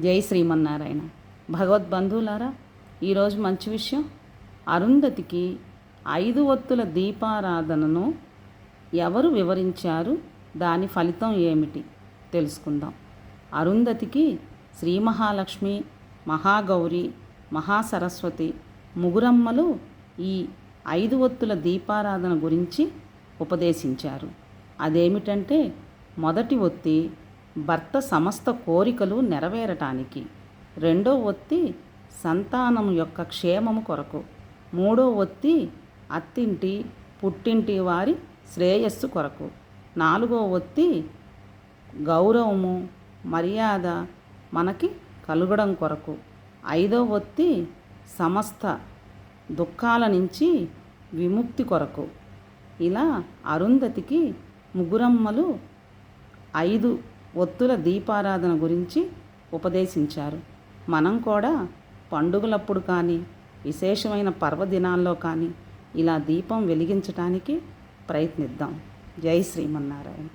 జై శ్రీమన్నారాయణ. భగవద్బంధువులారా ఈరోజు మంచి విషయం. అరుంధతికి ఐదు ఒత్తుల దీపారాధనను ఎవరు వివరించారు? దాని ఫలితం ఏమిటి? తెలుసుకుందాం. అరుంధతికి శ్రీ మహాలక్ష్మి మహాగౌరి మహాసరస్వతి ముగురమ్మలు ఈ ఐదు ఒత్తుల దీపారాధన గురించి ఉపదేశించారు. అదేమిటంటే మొదటి ఒత్తి భర్త సమస్త కోరికలు నెరవేరటానికి. రెండో ఒత్తి సంతానం యొక్క క్షేమము కొరకు. మూడో ఒత్తి అత్తింటి పుట్టింటి వారి శ్రేయస్సు కొరకు. నాలుగో ఒత్తి గౌరవము మర్యాద మనకి కలగడం కొరకు. ఐదో ఒత్తి సమస్త దుఃఖాల నుంచి విముక్తి కొరకు. ఇలా అరుంధతికి ముగ్గురమ్మలు ఐదు ఒత్తుల దీపారాధన గురించి ఉపదేశించారు. మనం కూడా పండుగలప్పుడు కానీ విశేషమైన పర్వదినాల్లో కానీ ఇలా దీపం వెలిగించటానికి ప్రయత్నిద్దాం. జై శ్రీమన్నారాయణ.